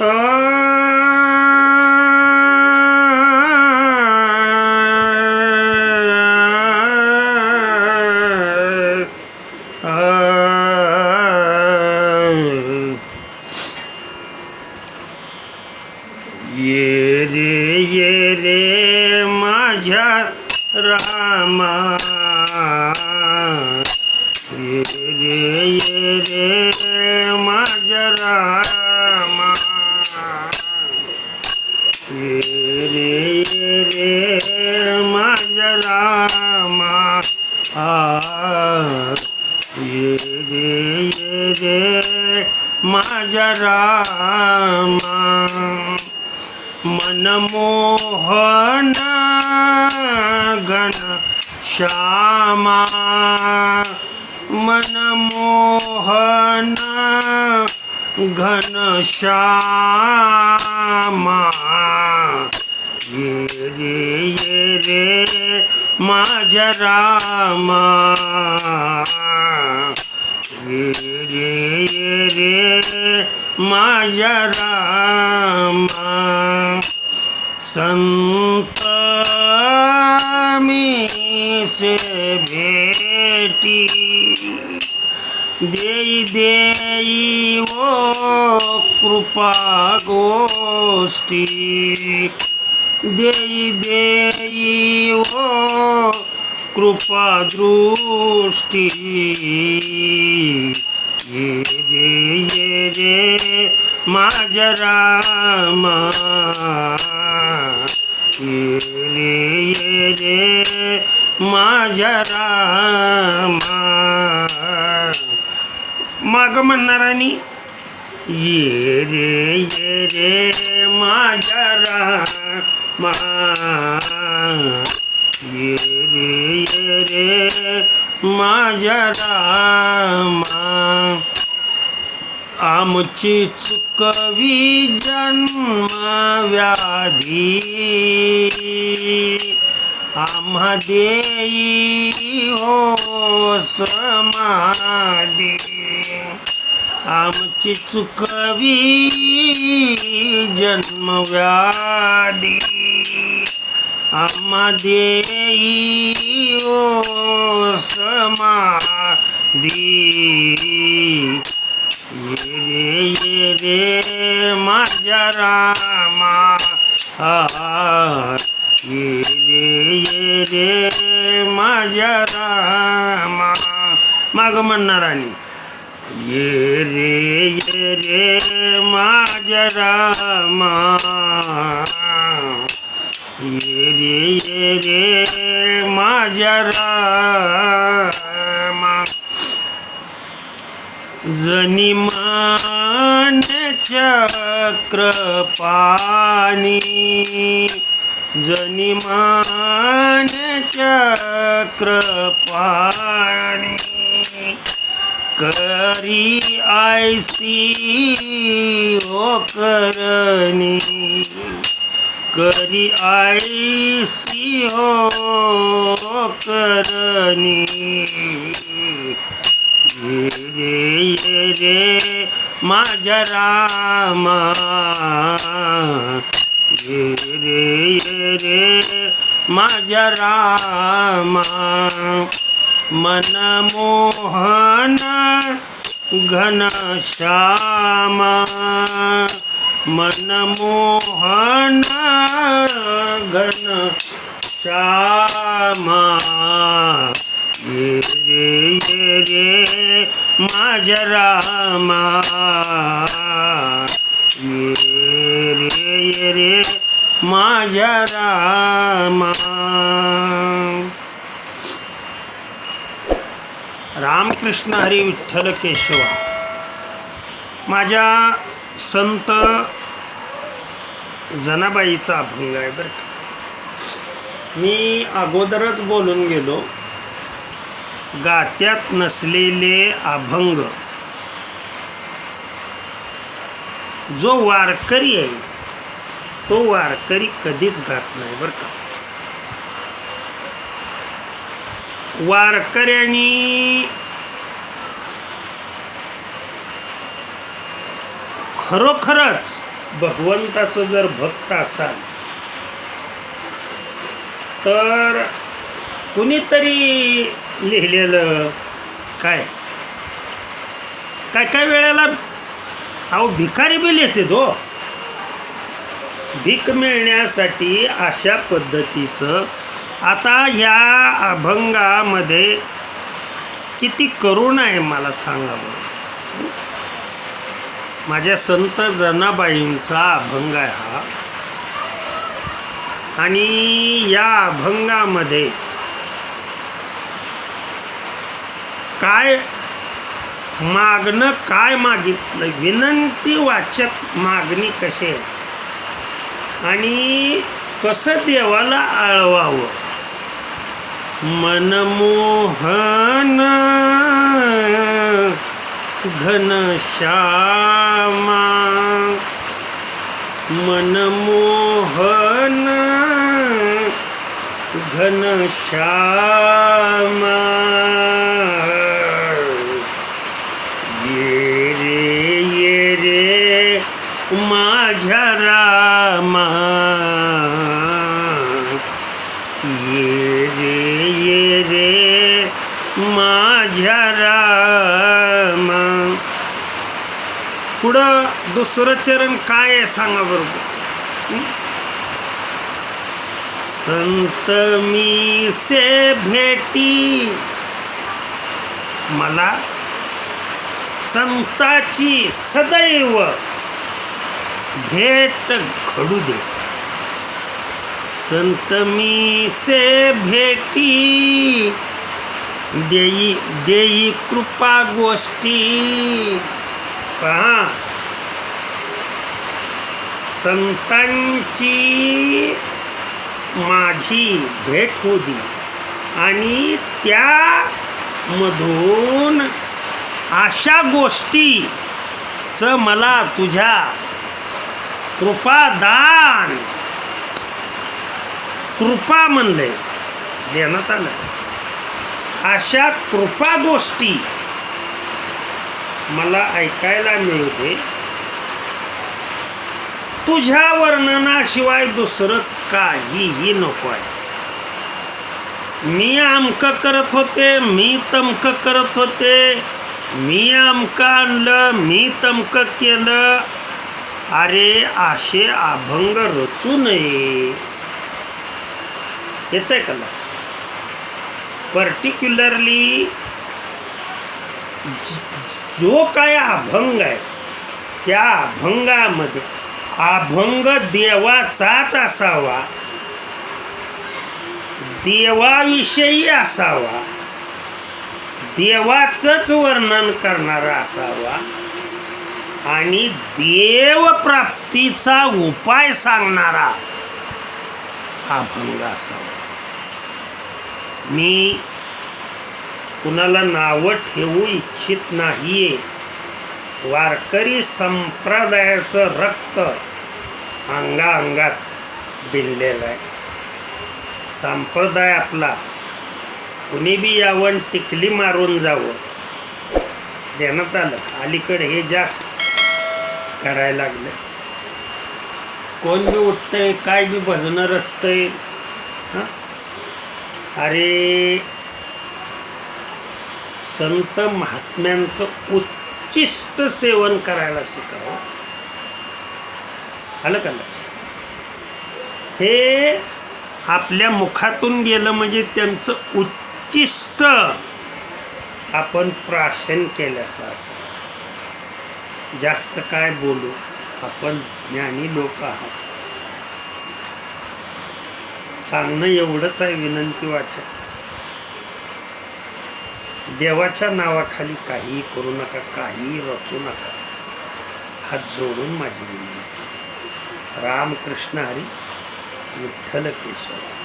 ये रे ये रे माझ्या रामा ये रे माझ्या रामा आ ये रे ये रे माझ्या रामा मनमोहन घन श्यामा मनमोहन घन श्यामा। ये रे ये रे माझ्या रामा. ये रे ये रे माझ्या रामा. संत मी से भेटी. देई देई ओ कृपा गोष्टी. देई देई ओ कृपा दृष्टी। ये रे ये रे माझ्या रामा ये रे ये रे माझ्या रामा माग म्हणणारानी ये रे ये रे माझ्या रामा ये रे ये रे माझ्या रामा आमची चुकवी जन्म व्याधी आम्हा देई हो समाधी. आमची चुकवी जन्मव्याधी. आम्हा देई ओ समाधी. ये रे ये रे माझ्या रामा. हा ये रे ये रे माझ्या रामा. माग म्हणणारानी ये रे ये रे माझ्या रामा. ये रे ये रे माझ्या रामा जनी मान चक्र पाणी जनी मान चक्र पाणी करी आयसी हो ओ करणी करी आयसी हो करणी ये रे ये रे माझ्या रामा ये रे ये रे माझ्या रामा मनमोहन घन श्यामा मनमोहन घन श्यामा ये रे ये रे माझ्या रामा ये रे ये रे माझ्या रामा. रामकृष्ण हरी विठ्ठल केशवा माझ्या संत जनाबाईचा अभंग आहे बरं का. मी अगोदरच बोलून गेलो गात्यात नसलेले अभंग. जो वारकरी आहे तो वारकरी कधीच गात नाही बरं का. वारकऱ्यांनी खरोखरच भगवंताचं जर भक्त असाल तर कुणीतरी लिहिलेलं काय? काय काय वेळेला अहो भिकारी बी लिहिते तो हो. भीक मिळण्यासाठी अशा पद्धतीचं आता ह्या अभंगामध्ये किती करुण आहे मला सांगा बरं. माझ्या संत जनाबाईंचा अभंग आहे हा. आणि या अभंगामध्ये काय मागणं काय मागितलं विनंती वाचक मागणी कसे आहे? आणि कसं देवाला आळवावं? मनमोहन घनश्यामा मनमोहन घनश्यामा ये रे ये रे माझ्या रामा ये रे ये रे माझ्या रामा पुढं दुसरं चरण काय आहे सांगा बरोबर संत मी से भेटी. मला संताची सदैव भेट घडू दे. संत मी से भेटी. देई देई कृपा गोष्टी. पहा. संतांची माझी भेट होती आणि त्यामधून अशा गोष्टीचं मला तुझ्या कृपादान कृपा म्हणले देण्यात आलं. अशा कृपा गोष्टी मला ऐकायला मिळू दे. तुझ्या वर्णनाशिवाय दुसरं काहीही नको आहे मी अमकं करत होते मी तमकं करत होते. मी अमक आणलं मी तमकं केलं. अरे असे अभंग रचू नये. येत आहे का पर्टिक्युलरली जो काय अभंग आहे त्या अभंगामध्ये अभंग देवाचाच असावा. देवाविषयी असावा. देवाचंच वर्णन करणारा असावा. आणि देवप्राप्तीचा उपाय सांगणारा अभंग असावा. मी कुणाला नावं ठेवू इच्छित नाहीये. वारकरी संप्रदायाचं रक्त अंगाअंगात भिनलेलं आहे. संप्रदाय आपला. कुणी बी यावं टिकली मारून जावं. देण्यात आलं. अलीकडे हे जास्त करायला लागलं. कोण बी उठतंय काय बी भजनं रचतंय हां? अरे संत महात्म्यांचं शिस्त सेवन करायला शिकावं. आलं का हे आपल्या मुखातून गेलं म्हणजे त्यांचं उच्चिष्ट आपण प्राशन केल्यासारखं. जास्त काय बोलू आपण ज्ञानी लोक आहात. सांगणं एवढंच आहे विनंती वाचक देवाच्या नावाखाली काहीही करू नका काहीही रचू नका. हात जोडून माझी विनंती. रामकृष्ण हरी विठ्ठल केशव